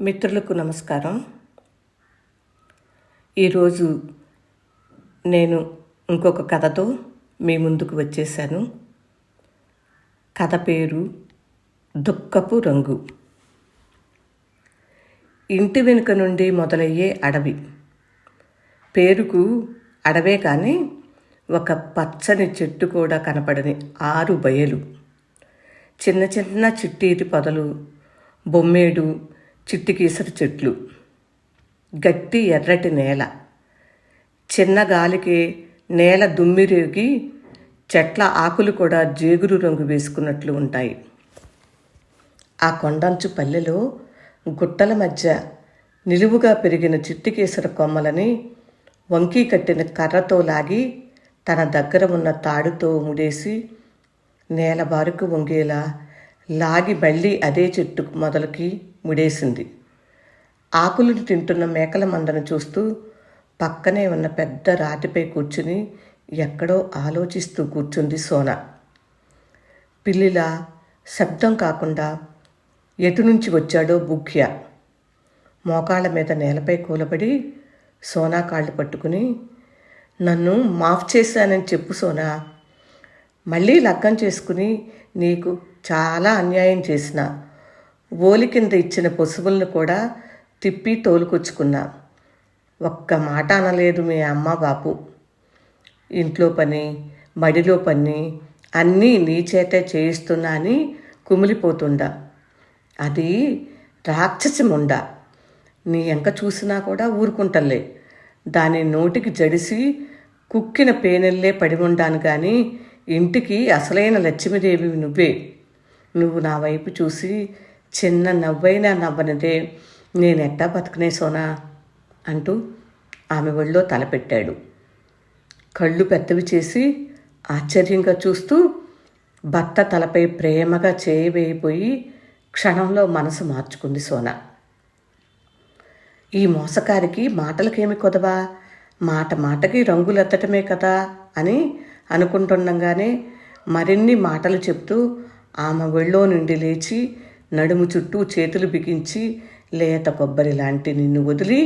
మిత్రులకు నమస్కారం. ఈరోజు నేను ఇంకొక కథతో మీ ముందుకు వచ్చేసాను. కథ పేరు దుఃఖపు రంగు. ఇంటి వెనుక నుండి మొదలయ్యే అడవి. పేరుకు అడవే కానీ ఒక పచ్చని చెట్టు కూడా కనపడని ఆరు బయలు. చిన్న చిన్న చిట్టీటి పొదలు బొమ్మేడు చిట్టికీసరి చెట్లు. గట్టి ఎర్రటి నేల. చిన్న గాలికి నేల దుమ్మిరేగి చెట్ల ఆకులు కూడా జేగురు రంగు వేసుకున్నట్లు ఉంటాయి. ఆ కొండంచు పల్లెలో గుట్టల మధ్య నిలువుగా పెరిగిన చిట్టికేసర కొమ్మలని వంకీ కట్టిన కర్రతో లాగి తన దగ్గర ఉన్న తాడుతో ముడేసి నేల బారుకు వంగేలా లాగి మళ్ళీ అదే చెట్టు మొదలకి ముడేసింది. ఆకులను తింటున్న మేకల మందను చూస్తూ పక్కనే ఉన్న పెద్ద రాతిపై కూర్చుని ఎక్కడో ఆలోచిస్తూ కూర్చుంది సోన. పిల్లిలా శబ్దం కాకుండా ఎటు నుంచి వచ్చాడో బుఖ్య మోకాళ్ళ మీద నేలపై కూలబడి సోనా కాళ్ళు పట్టుకుని నన్ను మాఫ్ చేశానని చెప్పు సోనా. మళ్ళీ లగ్గం చేసుకుని నీకు చాలా అన్యాయం చేసిన. ఓలి కింద ఇచ్చిన పశువులను కూడా తిప్పి తోలుకొచ్చుకున్నా. ఒక్క మాట అనలేదు మీ అమ్మ బాపు. ఇంట్లో పని మడిలో పని అన్నీ నీ చేతే చేయిస్తున్నా అని కుమిలిపోతుండా. అది రాక్షసి ముండ. నీ ఎంక చూసినా కూడా ఊరుకుంటలే. దాని నోటికి జడిసి కుక్కిన పేనెల్లే పడి ఉండాను కానీ ఇంటికి అసలైన లక్ష్మీదేవి నువ్వే. నువ్వు నా వైపు చూసి చిన్న నవ్వైనా నవ్వనిదే నేనెట్టా బతుకునే సోనా? అంటూ ఆమె ఒళ్ళో తలపెట్టాడు. కళ్ళు పెద్దవి చేసి ఆశ్చర్యంగా చూస్తూ భర్త తలపై ప్రేమగా చేయి వేయిపోయి క్షణంలో మనసు మార్చుకుంది సోనా. ఈ మోసకారికి మాటలకేమి కొదవా? మాట మాటకి రంగులెత్తటమే కదా? అని అనుకుంటుండగానే మరిన్ని మాటలు చెప్తూ ఆమె ఒళ్ళో నుండి లేచి నడుము చుట్టూ చేతులు బిగించి లేత కొబ్బరి లాంటి నిన్ను వదిలి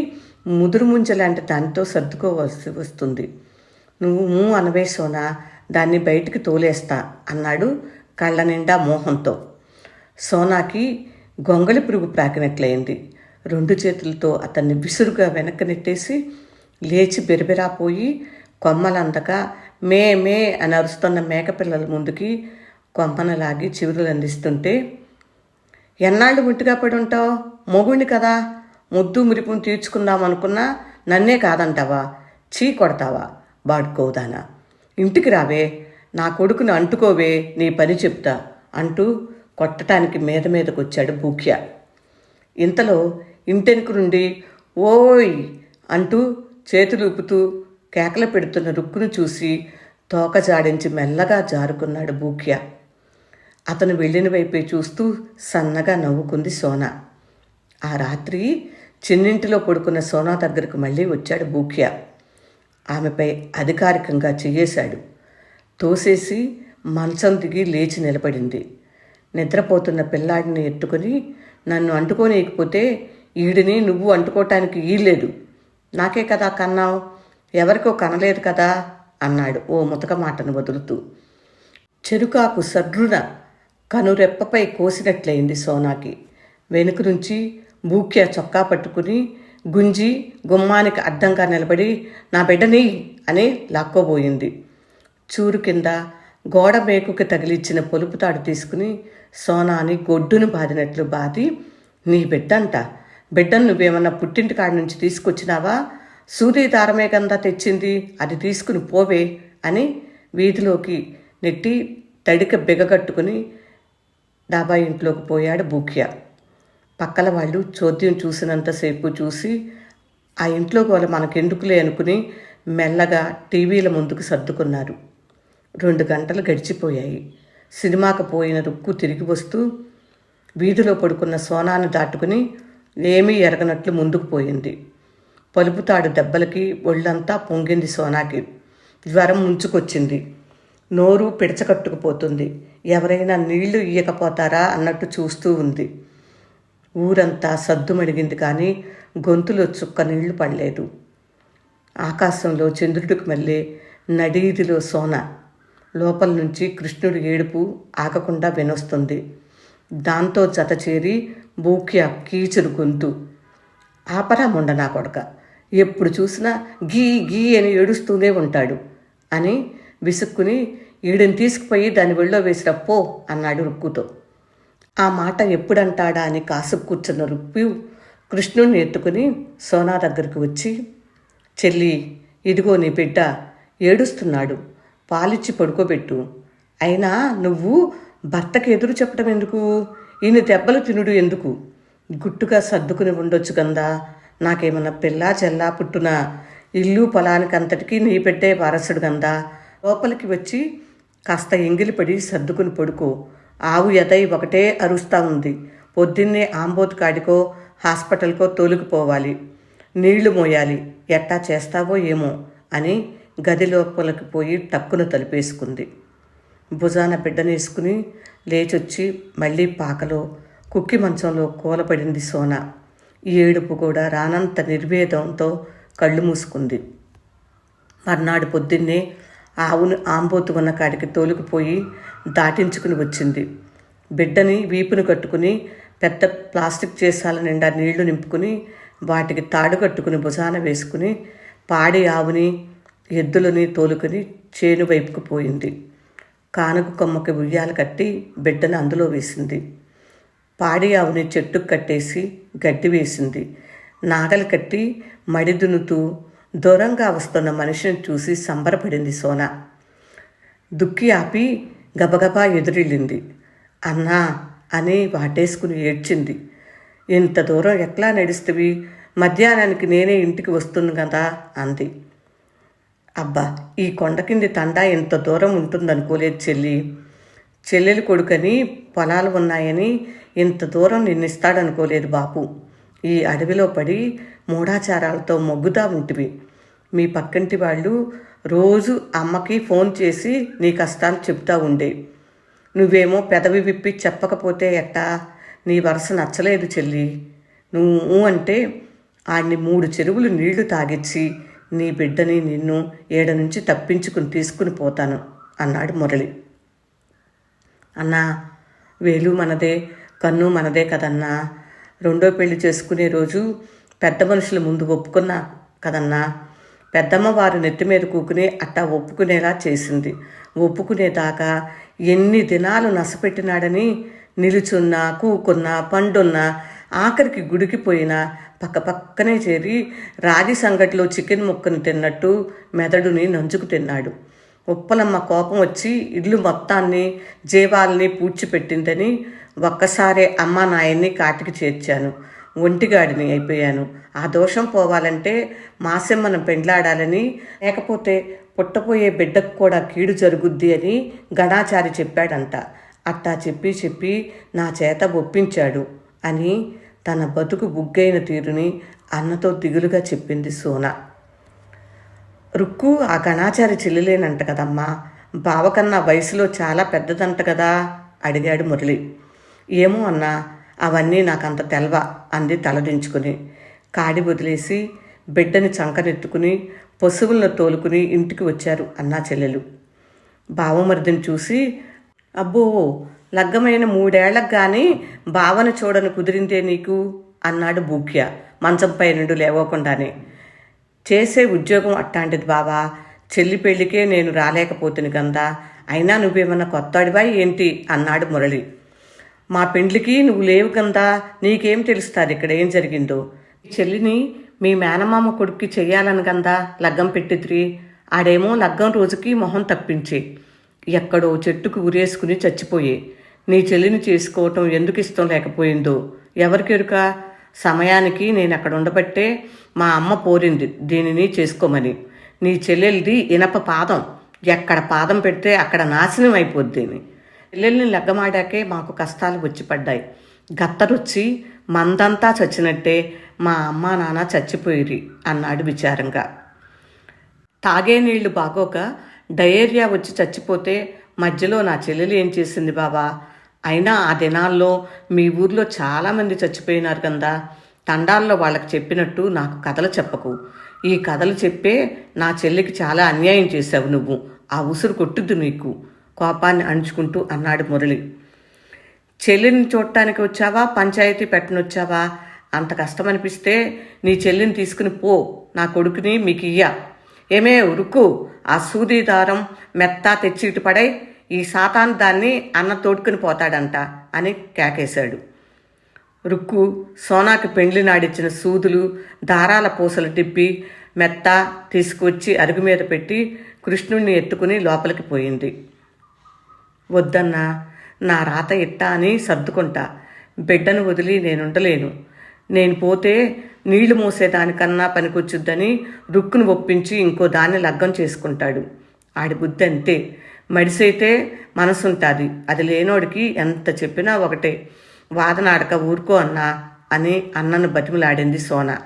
ముదురు ముంజ లాంటి దానితో సర్దుకోవలసి వస్తుంది. నువ్వు మూ అనవే సోనా దాన్ని బయటికి తోలేస్తా అన్నాడు కళ్ళ నిండా మోహంతో. సోనాకి గొంగలి పురుగు ప్రాకినట్లయింది. రెండు చేతులతో అతన్ని విసురుగా వెనక్కి నెట్టేసి లేచి బెరబెరా పోయి కొమ్మలందక మే మే అని అరుస్తున్న మేకపిల్లల ముందుకి కొమ్మను లాగి చివురులు అందిస్తుంటే ఎన్నాళ్ళు ముట్టుగా పడి ఉంటావు? మొగుణ్ణి కదా. ముద్దు మురిపును తీర్చుకుందాం అనుకున్నా నన్నే కాదంటావా? చీ కొడతావా? బాడుకోదానా. ఇంటికి రావే. నా కొడుకును అంటుకోవే. నీ పని చెప్తా అంటూ కొట్టడానికి మీద మీదకు వచ్చాడు ఇంతలో ఇంటెనుకు నుండి ఓయ్ అంటూ చేతులు ఊపుతూ కేకలు పెడుతున్న రుక్కును చూసి తోక జాడించి మెల్లగా జారుకున్నాడు భూఖ్య. అతను వెళ్ళిన వైపే చూస్తూ సన్నగా నవ్వుకుంది సోన. ఆ రాత్రి చిన్నింటిలో పడుకున్న సోనా దగ్గరకు మళ్ళీ వచ్చాడు భూఖ్య. ఆమెపై అధికారికంగా చేయేశాడు తోసేసి మంచం దిగి లేచి నిలబడింది. నిద్రపోతున్న పిల్లాడిని ఎత్తుకొని నన్ను అంటుకోనీయకపోతే ఈడిని నువ్వు అంటుకోవటానికి ఈలేదు నాకే కదా కన్నావు. ఎవరికో కనలేదు కదా అన్నాడు ఓ ముతక మాటను వదులుతూ. చెరుకాకు సర్రున కనురెప్పపై కోసినట్లయింది సోనాకి. వెనుక నుంచి బూక్య చొక్కా పట్టుకుని గుంజి గుమ్మానికి అడ్డంగా నిలబడి నా బిడ్డని అని లాక్కోబోయింది. చూరు కింద గోడ మేకుకి తగిలిచ్చిన పొలుపు తాడు తీసుకుని సోనాని గొడ్డును బాదినట్లు బాది నీ బిడ్డంట. బిడ్డను నువ్వేమన్నా పుట్టింటి కాడి నుంచి తీసుకొచ్చినావా? సూర్యదారమే కందా తెచ్చింది. అది తీసుకుని పోవే అని వీధిలోకి నెట్టి తడిక బిగగట్టుకుని డాబా ఇంట్లోకి పోయాడు బూక్య పక్కల వాళ్ళు చోద్యం చూసినంతసేపు చూసి ఆ ఇంట్లో గోల మనకెందుకులే అనుకుని మెల్లగా టీవీల ముందుకు సర్దుకున్నారు. రెండు గంటలు గడిచిపోయాయి. సినిమాకు పోయిన రుక్కు తిరిగి వస్తూ వీధిలో పడుకున్న సోనాను దాటుకుని ఏమీ ఎరగనట్లు ముందుకు పోయింది. పలుపుతాడు దెబ్బలకి ఒళ్ళంతా పొంగింది సోనాకి. జ్వరం ముంచుకొచ్చింది. నోరు పిడచకట్టుకుపోతుంది. ఎవరైనా నీళ్ళు ఇయ్యకపోతారా అన్నట్టు చూస్తూ ఉంది. ఊరంతా సద్దుమడిగింది కానీ గొంతులో చుక్క నీళ్ళు పడలేదు. ఆకాశంలో చంద్రుడికి మళ్ళీ నడీదిలో సోన. లోపల నుంచి కృష్ణుడి ఏడుపు ఆగకుండా వినొస్తుంది. దాంతో జత చేరి బూక్య కీచుడు గొంతు. ఆపరా ముండ నా కొడక. ఎప్పుడు చూసినా గీ గీ అని ఏడుస్తూనే ఉంటాడు అని విసుక్కుని ఈడిని తీసుకుపోయి దాని వెళ్ళో వేసిన పో అన్నాడు రుక్కుతో. ఆ మాట ఎప్పుడంటాడా అని కాసుకు కూర్చున్న రుక్కు కృష్ణుణ్ణి ఎత్తుకుని సోనా దగ్గరికి వచ్చి చెల్లి ఇదిగో నీ బిడ్డ ఏడుస్తున్నాడు పాలిచ్చి పడుకోబెట్టు. అయినా నువ్వు భర్తకి ఎదురు చెప్పడం ఎందుకు? ఈయన దెబ్బలు తినుడు ఎందుకు? గుట్టుగా సర్దుకుని ఉండొచ్చు కందా నాకేమన్నా పిల్లా చెల్లా పుట్టున? ఇల్లు పొలానికంతటికీ నీ పెట్టే వారసుడు కందా లోపలికి వచ్చి కాస్త ఎంగిలిపడి సర్దుకుని పడుకో. ఆవు ఎదై ఒకటే అరుస్తా ఉంది. పొద్దున్నే ఆంబోతు కాడికో హాస్పిటల్కో తోలుకుపోవాలి. నీళ్ళు మోయాలి. ఎట్టా చేస్తావో ఏమో అని గది లోపలికి పోయి టక్కున తలిపేసుకుంది. భుజాన బిడ్డనేసుకుని లేచొచ్చి మళ్ళీ పాకలో కుక్కి మంచంలో కూలపడింది సోన. ఈ ఏడుపు కూడా రానంత నిర్వేదంతో కళ్ళు మూసుకుంది. మర్నాడు పొద్దున్నే ఆవును ఆంబోతు ఉన్న కాడికి తోలుకుపోయి దాటించుకుని వచ్చింది. బిడ్డని వీపును కట్టుకుని పెద్ద ప్లాస్టిక్ చేసాల నిండా నీళ్ళు నింపుకుని వాటికి తాడు కట్టుకుని భుజాన వేసుకుని పాడి ఆవుని ఎద్దులని తోలుకుని చేను వైపుకు పోయింది. కానుక కొమ్మకి ఉయ్యాలు కట్టి బిడ్డను అందులో వేసింది. పాడి ఆవుని చెట్టుకు కట్టేసి గడ్డి వేసింది. నాగలి కట్టి మడి దున్నుతూ దూరంగా వస్తున్న మనిషిని చూసి సంబరపడింది సోన. దుక్కి ఆపి గబగబా ఎదురెళ్ళింది అన్నా అని వాటేసుకుని ఏడ్చింది. ఇంత దూరం ఎట్లా నడుస్తువి? మధ్యాహ్నానికి నేనే ఇంటికి వస్తుంది కదా అంది. అబ్బా ఈ కొండ కింది తండా ఇంత దూరం ఉంటుందనుకోలేదు చెల్లి. చెల్లెలు కొడుకని పొలాలు ఉన్నాయని ఇంత దూరం నిన్నిస్తాడనుకోలేదు బాపు. ఈ అడవిలో పడి మూఢాచారాలతో మొగ్గుతా ఉంటివి మీ పక్కింటి వాళ్ళు రోజు అమ్మకి ఫోన్ చేసి నీ కష్టాలు చెప్తా ఉండే. నువ్వేమో పెదవి విప్పి చెప్పకపోతే ఎట్టా? నీ వరస నచ్చలేదు చెల్లి. నువ్వు అంటే ఆడిని మూడు చెరువులు నీళ్ళు తాగిచ్చి నీ బిడ్డని నిన్ను ఏడ నుంచి తప్పించుకుని తీసుకుని పోతాను అన్నాడు మురళి. అన్నా వేలు మనదే కన్ను మనదే కదన్నా. రెండో పెళ్ళి చేసుకునే రోజు పెద్ద మనుషుల ముందు ఒప్పుకున్నా కదన్నా. పెద్దమ్మ వారు నెత్తి మీద కూకుని అట్టా ఒప్పుకునేలా చేసింది. ఒప్పుకునేదాకా ఎన్ని దినాలు నసపెట్టినాడని నిలుచున్నా కూకున్నా పండున్నా ఆఖరికి గుడికి పోయినా పక్క పక్కనే చేరి రాగి సంగటిలో చికెన్ ముక్కను తిన్నట్టు మెదడుని నంచుకు తిన్నాడు. ఉప్పలమ్మ కోపం వచ్చి ఇల్లు మొత్తాన్ని జీవాల్ని పూడ్చిపెట్టిందని ఒక్కసారే అమ్మ నాయన్ని కాటికి చేర్చాను ఒంటిగాడిని అయిపోయాను. ఆ దోషం పోవాలంటే మాసెమ్మను పెండ్లాడాలని లేకపోతే పుట్టపోయే బిడ్డకు కూడా కీడు జరుగుద్ది అని గణాచారి చెప్పాడంట. అట్టా చెప్పి చెప్పి నా చేత ఒప్పించాడు అని తన బతుకు బుగ్గైన తీరుని అన్నతో దిగులుగా చెప్పింది సోన. రుక్కు ఆ గణాచారి చెల్లెలేనంట కదమ్మా బావకన్నా వయసులో చాలా పెద్దదంట కదా అడిగాడు మురళి. ఏమో అన్నా అవన్నీ నాకంత తెల్వ అంది తలదించుకుని. కాడి వదిలేసి బిడ్డని చంకనెత్తుకుని పశువులను తోలుకుని ఇంటికి వచ్చారు అన్నా చెల్లెలు. బావమరిదిని చూసి అబ్బో లగ్గమైన మూడేళ్ళకు కానీ బావను చూడని కుదిరిందే నీకు? అన్నాడు బూక్య మంచంపై నుండి లేవకుండానే. చేసే ఉద్యోగం అట్టాంటిది బావా చెల్లి పెళ్ళికే నేను రాలేకపోతుని కందా అయినా నువ్వేమన్నా కొత్తడివా ఏంటి? అన్నాడు మురళి. మా పెండ్లికి నువ్వు లేవు కందా? నీకేం తెలుస్తుంది ఇక్కడ ఏం జరిగిందో? చెల్లిని మీ మేనమామ కొడుక్కి చెయ్యాలని కందా? లగ్గం పెట్టిద్రి. ఆడేమో లగ్గం రోజుకి మొహం తప్పించి. ఎక్కడో చెట్టుకు ఉరేసుకుని చచ్చిపోయే. నీ చెల్లిని చేసుకోవటం ఎందుకు ఇష్టం లేకపోయిందో? ఎవరికెరుక సమయానికి నేను అక్కడ ఉండబట్టే మా అమ్మ పోరింది దీనిని చేసుకోమని. నీ చెల్లెలిది ఇనప పాదం. ఎక్కడ పాదం పెడితే అక్కడ నాశనం అయిపోద్ది పిల్లల్ని లగ్గమాడాకే మాకు కష్టాలు వచ్చి పడ్డాయి గత్తరొచ్చి మందంతా చచ్చినట్టే మా అమ్మ నాన్న చచ్చిపోయిరి అన్నాడు విచారంగా. తాగే నీళ్ళు బాగోక డయేరియా వచ్చి చచ్చిపోతే మధ్యలో నా చెల్లెలు ఏం చేసింది బాబా అయినా ఆ దినాల్లో మీ ఊర్లో చాలామంది చచ్చిపోయినారు కదా తండాల్లో వాళ్ళకి చెప్పినట్టు నాకు కథలు చెప్పకు. ఈ కథలు చెప్పే నా చెల్లికి చాలా అన్యాయం చేశావు నువ్వు. ఆ ఉసురు కొట్టుద్దు నీకు. కోపాన్ని అణుచుకుంటూ అన్నాడు మురళి. చెల్లిని చూడటానికి వచ్చావా? పంచాయతీ పెట్టనొచ్చావా అంత కష్టమనిపిస్తే నీ చెల్లిని తీసుకుని పో. నా కొడుకుని మీకు ఇయ్య. ఏమే ఉరుకు? ఆ సూది దారం మెత్తా తెచ్చి ఇటు పడై ఈ సాతాను దాన్ని అన్న తోడుకుని పోతాడంట అని కేకేశాడు. రుక్కు సోనాకి పెండ్లి నాడిచ్చిన సూదులు దారాల పూసలు తిప్పి మెత్త తీసుకువచ్చి అరుగు మీద పెట్టి కృష్ణుణ్ణి ఎత్తుకుని లోపలికి పోయింది. వద్దన్నా నా రాత ఇట్టా అని సర్దుకుంటా. బిడ్డను వదిలి నేనుండలేను. నేను పోతే నీళ్ళు మోసేదానికన్నా పనికొచ్చుద్దని రుక్కును ఒప్పించి ఇంకో దాన్ని లగ్గం చేసుకుంటాడు. ఆడి బుద్ధి అంతే. మడిసైతే మనసుంటుంది. అది లేనోడికి ఎంత చెప్పినా ఒకటే. వాదనాడక ఊరుకో అన్నా అని అన్నను బతిమలాడింది సోన.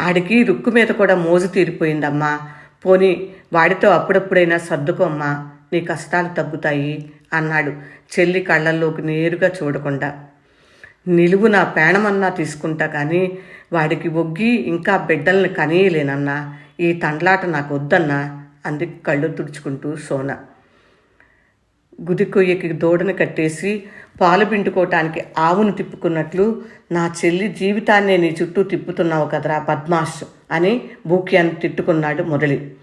ఆడికి రుక్కు మీద కూడా మోజు తీరిపోయిందమ్మా. పోని వాడితో అప్పుడప్పుడైనా సర్దుకోమ్మా నీ కష్టాలు తగ్గుతాయి అన్నాడు చెల్లి కళ్ళల్లోకి నేరుగా చూడకుండా. నిలువు నా పేణమన్నా తీసుకుంటా కానీ వాడికి ఒగ్గి ఇంకా బిడ్డల్ని కనీయలేనన్నా ఈ తండ్లాట నాకు వద్దన్నా అంది కళ్ళు తుడుచుకుంటూ సోన. గుది కొయ్యకి కట్టేసి పాలు పిండుకోవటానికి ఆవును తిప్పుకున్నట్లు నా చెల్లి జీవితాన్నే నీ చుట్టూ తిప్పుతున్నావు కదరా పద్మాష్ అని బూక్యాన్ని తిట్టుకున్నాడు మురళి.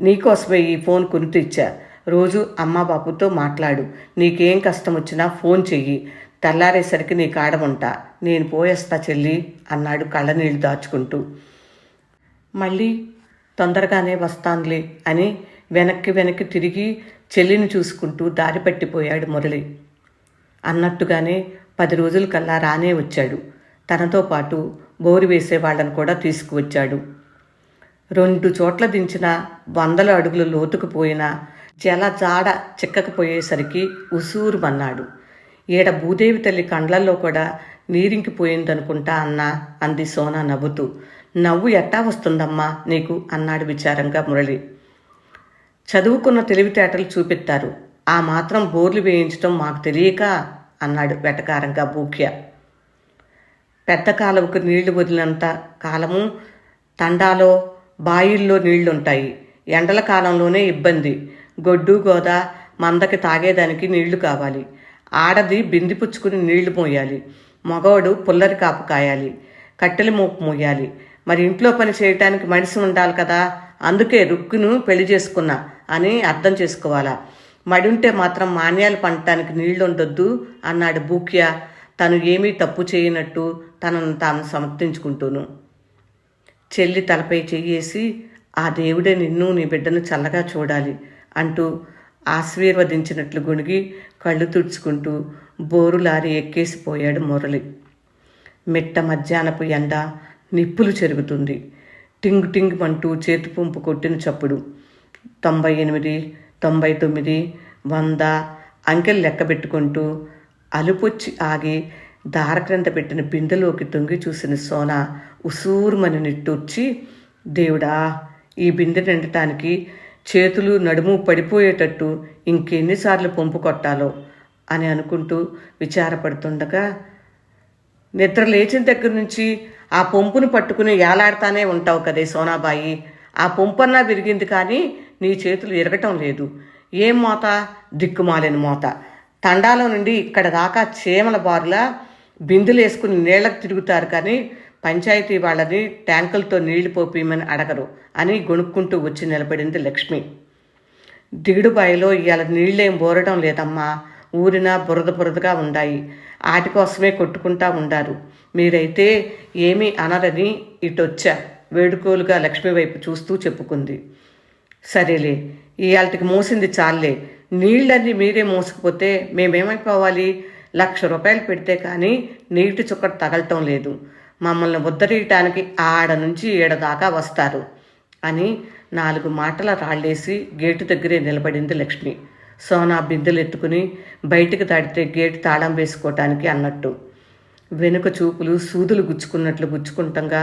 నీకోసమే ఈ ఫోన్ కొనితెచ్చా రోజు అమ్మ బాబుతో మాట్లాడు. నీకేం కష్టం వచ్చినా ఫోన్ చెయ్యి. తెల్లారేసరికి నీ కాడముంటా. నేను పోయేస్తా చెల్లి అన్నాడు కళ్ళనీళ్ళు దాచుకుంటూ. మళ్ళీ తొందరగానే వస్తానులే అని వెనక్కి వెనక్కి తిరిగి చెల్లిని చూసుకుంటూ దారి పట్టిపోయాడు మురళి. అన్నట్టుగానే పది రోజుల కల్లా రానే వచ్చాడు. తనతో పాటు బోరు వేసే వాళ్ళను కూడా తీసుకువచ్చాడు. రెండు చోట్ల దించిన వందల అడుగులు లోతుకుపోయినా జల జాడ చిక్కకపోయేసరికి ఉసూరుమన్నాడు ఈడ భూదేవి తల్లి కండ్లల్లో కూడా నీరింకిపోయిందనుకుంటా అన్నా అంది సోనా నవ్వుతూ. నవ్వు ఎట్టా వస్తుందమ్మా నీకు అన్నాడు విచారంగా మురళి. చదువుకున్న తెలివితేటలు చూపిస్తారు ఆ మాత్రం బోర్లు వేయించడం మాకు తెలియక అన్నాడు వెటకారంగా బూక్య పెద్ద కాలువకు నీళ్ళు వదిలినంత కాలము తండాలో బాయిల్లో నీళ్ళుంటాయి. ఎండల కాలంలోనే ఇబ్బంది. గొడ్డు గోద మందకి తాగేదానికి నీళ్ళు కావాలి. ఆడది బింది పుచ్చుకుని నీళ్ళు మోయాలి. మగవాడు పుల్లరి కాపు కాయాలి. కట్టెల మోపు మోయాలి. మరి ఇంట్లో పని చేయటానికి మనిషి ఉండాలి కదా. అందుకే రుక్కును పెళ్ళి చేసుకున్నా అని అర్థం చేసుకోవాలా. మడుంటే మాత్రం మాన్యాలు పండటానికి నీళ్ళు ఉండొద్దు అన్నాడు బూక్య తను ఏమీ తప్పు చేయనట్టు తనను తాను సమర్థించుకుంటూను. చెల్లి తలపై చెయ్యేసి ఆ దేవుడే నిన్ను నీ బిడ్డను చల్లగా చూడాలి అంటూ ఆశీర్వదించినట్లు గుణిగి కళ్ళు తుడుచుకుంటూ బోరు లారి ఎక్కేసిపోయాడు మురళి. మిట్ట మధ్యాహ్నపు ఎండ నిప్పులు చెరుగుతుంది. టింగ్ టింగ్ అంటూ చేతి పంపు కొట్టిన చప్పుడు. తొంభై ఎనిమిది తొంభై తొమ్మిది వంద అంకెలు లెక్క పెట్టుకుంటూ అలుపొచ్చి ఆగి దార క్రింద పెట్టిన బిందెలోకి తొంగి చూసిన సోనా ఉసూరుమని నిట్టూర్చి దేవుడా ఈ బిందె నిండటానికి చేతులు నడుము పడిపోయేటట్టు ఇంకెన్నిసార్లు పంపు కొట్టాలో? అని అనుకుంటూ విచారపడుతుండగా నిద్ర లేచిన దగ్గర నుంచి ఆ పొంపును పట్టుకుని ఏలాడుతానే ఉంటావు కదే సోనాబాయి. ఆ పొంపన్నా విరిగింది కానీ నీ చేతులు ఎరగటం లేదు. ఏం మోత? దిక్కుమాలిన మోత. తండాలో నుండి ఇక్కడ దాకా చీమల బారులా బిందులు వేసుకుని నీళ్ళకు తిరుగుతారు కానీ పంచాయతీ వాళ్ళని ట్యాంకులతో నీళ్ళు పోపీయమని అడగరు. అని గొణుక్కుంటూ వచ్చి నిలబడింది లక్ష్మి. దిగుడుబాయిలో ఇవాళ నీళ్ళేం బోరడం లేదమ్మా. ఊరిన బురద బురదగా ఉన్నాయి ఆటి కోసమే కొట్టుకుంటా ఉండారు. మీరైతే ఏమీ అనరని ఇటొచ్చా. వేడుకోలుగా లక్ష్మి వైపు చూస్తూ చెప్పుకుంది. సరేలే ఇవాళకి మోసింది చాలే నీళ్ళన్నీ మీరే మోసకపోతే మేమేమైపోవాలి? లక్ష రూపాయలు పెడితే కానీ నీటి చుక్కట తగలటం లేదు. మమ్మల్ని ఉద్ధరించడానికి ఆడ నుంచి ఏడ దాకా వస్తారు అని నాలుగు మాటల రాళ్ళేసి గేటు దగ్గరే నిలబడింది లక్ష్మి. సోనా బిందెలు ఎత్తుకుని బయటికి తాడితే గేటు తాళం వేసుకోవటానికి అన్నట్టు. వెనుక చూపులు సూదులు గుచ్చుకున్నట్లు గుచ్చుకుంటంగా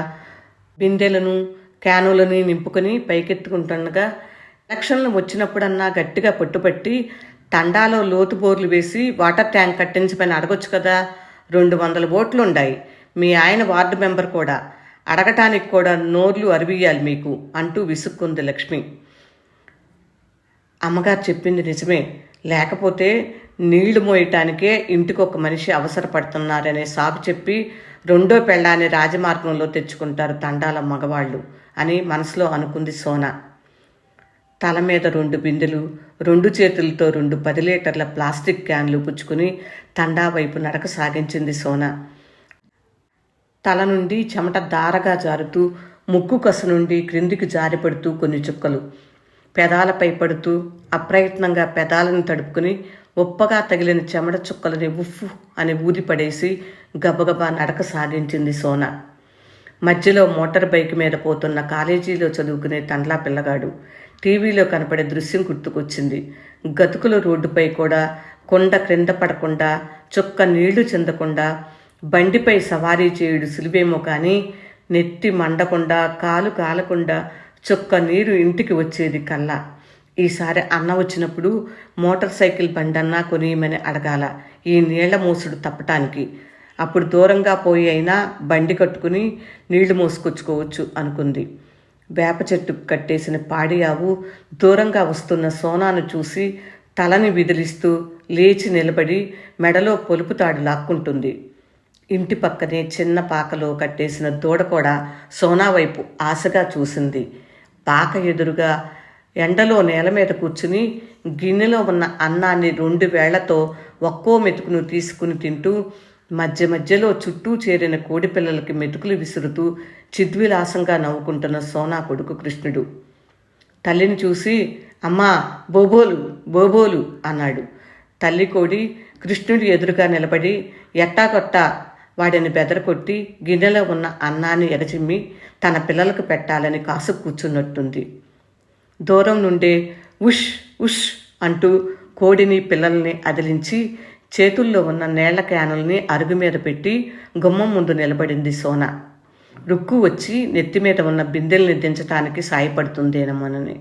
బిందెలను క్యానులని నింపుకొని పైకెత్తుకుంటుండగా ఎలక్షన్లు వచ్చినప్పుడన్నా గట్టిగా పట్టుపట్టి తండాలో లోతు బోర్లు వేసి వాటర్ ట్యాంక్ కట్టించమని అడగొచ్చు కదా రెండు వందల బోట్లు ఉన్నాయి మీ ఆయన వార్డు మెంబర్ కూడా. అడగటానికి కూడా నోర్లు అరివియాలి మీకు అంటూ విసుక్కుంది లక్ష్మి. అమ్మగారు చెప్పింది నిజమే. లేకపోతే నీళ్ళు మోయటానికే ఇంటికి ఒక మనిషి అవసరపడుతున్నారనే సాకు చెప్పి రెండో పెళ్ళాన్ని రాజమార్గంలో తెచ్చుకుంటారు తండాల మగవాళ్ళు అని మనసులో అనుకుంది సోనా. తల మీద రెండు బిందెలు రెండు చేతులతో రెండు పది లీటర్ల ప్లాస్టిక్ క్యాన్లు పుచ్చుకుని తండా వైపు నడక సాగించింది సోనా. తల నుండి చెమట దారగా జారుతూ ముక్కు కస నుండి క్రిందికి జారిపడుతూ కొన్ని చుక్కలు. పెదాలపై పడుతూ అప్రయత్నంగా పెదాలను తడుపుకుని ఉప్పగా తగిలిన చెమట చుక్కలని ఉఫ్ఫు అని ఊదిపడేసి గబగబా నడక సాగించింది సోనా. మధ్యలో మోటార్ బైక్ మీద పోతున్న కాలేజీలో చదువుకునే తండ్లా పిల్లగాడు. టీవీలో కనపడే దృశ్యం గుర్తుకొచ్చింది. గతుకుల రోడ్డుపై కూడా కొండ క్రింద పడకుండా చుక్క నీళ్ళు చెందకుండా బండిపై సవారీ చేయుడు సులువేమో కానీ నెత్తి మండకుండా కాలు కాలకుండా చుక్క నీరు ఇంటికి వచ్చేది కల్లా ఈసారి అన్న వచ్చినప్పుడు మోటార్ సైకిల్ బండన్నా కొనియమని అడగాల. ఈ నీళ్ళ మోసుడు తప్పటానికి. అప్పుడు దూరంగా పోయి అయినా బండి కట్టుకుని నీళ్ళు మోసుకొచ్చుకోవచ్చు అనుకుంది. వేప చెట్టుకు కట్టేసిన పాడి ఆవు దూరంగా వస్తున్న సోనాను చూసి తలని విదిలిస్తూ లేచి నిలబడి మెడలో పొలుపుతాడు లాక్కుంటుంది. ఇంటి పక్కనే చిన్న పాకలో కట్టేసిన దూడ కూడా సోనా వైపు ఆశగా చూసింది. పాక ఎదురుగా ఎండలో నేల మీద కూర్చుని గిన్నెలో ఉన్న అన్నాన్ని రెండు వేళ్ళతో ఒక్కో మెతుకును తీసుకుని తింటూ మధ్య మధ్యలో చుట్టూ చేరిన కోడి పిల్లలకి మెతుకులు విసురుతూ చిద్విలాసంగా నవ్వుకుంటున్న సోనా కొడుకు కృష్ణుడు. తల్లిని చూసి అమ్మా బోబోలు బోబోలు అన్నాడు. తల్లి కోడి కృష్ణుడి ఎదురుగా నిలబడి ఎట్టాకొట్టా వాడిని బెదరకొట్టి గిన్నెలో ఉన్న అన్నాన్ని ఎగచిమ్మి తన పిల్లలకు పెట్టాలని కాసు కూర్చున్నట్టుంది. దూరం నుండే ఉష్ ఉష్ అంటూ కోడిని పిల్లల్ని అదిలించి చేతుల్లో ఉన్న నేళ్ళ క్యానుల్ని అరుగు మీద పెట్టి గుమ్మం ముందు నిలబడింది సోన. రుక్కు వచ్చి నెత్తి మీద ఉన్న బిందెల్ని దించటానికి సాయపడుతుందేనమోనని.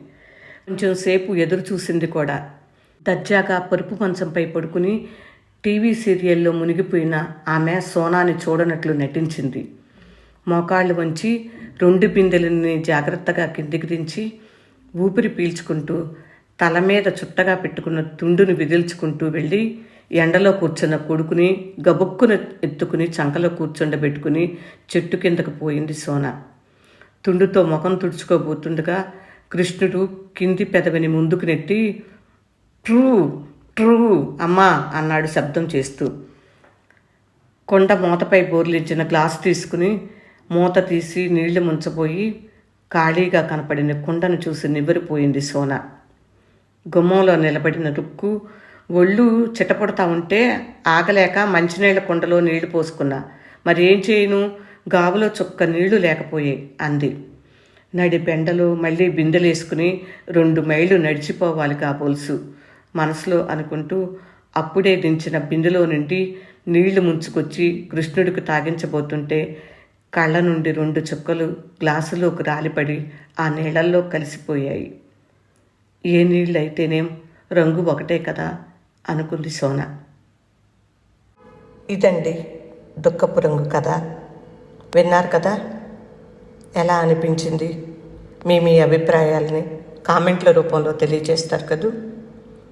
కొంచెం సేపు ఎదురు చూసింది కూడా. దర్జాగా పరుపు మంచంపై పడుకుని టీవీ సీరియల్లో మునిగిపోయిన ఆమె సోనాని చూడనట్లు నటించింది. మోకాళ్ళు వంచి రెండు బిందెలని జాగ్రత్తగా కిందికి దించి ఊపిరి పీల్చుకుంటూ తల మీద చుట్టగా పెట్టుకున్న తుండుని విదిల్చుకుంటూ వెళ్ళి ఎండలో కూర్చున్న కొడుకుని గబుక్కున ఎత్తుకుని చంకలో కూర్చుండబెట్టుకుని చెట్టు కిందకు పోయింది సోన. తుండుతో ముఖం తుడుచుకోబోతుండగా కృష్ణుడు కింది పెదవిని ముందుకు నెట్టి ట్రూ ట్రూ అమ్మా అన్నాడు శబ్దం చేస్తూ. కొండ మూతపై బోర్లించిన గ్లాస్ తీసుకుని మూత తీసి నీళ్ళు ముంచబోయి ఖాళీగా కనపడిన కుండను చూసి నివ్వరిపోయింది సోన. గుమ్మంలో నిలబడిన రుక్కు ఒళ్ళు చిటపడతా ఉంటే ఆగలేక మంచినీళ్ళ కుండలో నీళ్ళు పోసుకున్నా. మరి ఏం చేయను? గాబులో చుక్క నీళ్ళు లేకపోయే అంది. నడి బెండలో మళ్ళీ బిందెలేసుకుని రెండు మైళ్ళు నడిచిపోవాలి కాబోల్సు మనసులో అనుకుంటూ అప్పుడే దించిన బిందులో నుండి నీళ్ళు ముంచుకొచ్చి కృష్ణుడికి తాగించబోతుంటే కళ్ళ నుండి రెండు చుక్కలు గ్లాసులోకి రాలిపడి ఆ నీళ్ళల్లో కలిసిపోయాయి. ఏ నీళ్ళు అయితేనేం రంగు ఒకటే కదా అనుకుంది సోన. ఇదండి దుఃఖపు రంగు కదా విన్నారు కదా? ఎలా అనిపించింది? మీ మీ అభిప్రాయాలని కామెంట్ల రూపంలో తెలియజేస్తారు కదూ?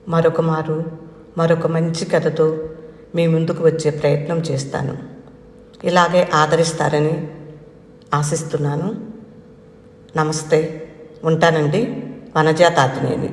మరొక మారు మరొక మంచి కథతో మీ ముందుకు వచ్చే ప్రయత్నం చేస్తాను. ఇలాగే ఆదరిస్తారని ఆశిస్తున్నాను. నమస్తే. ఉంటానండి. వనజాతాతినేని.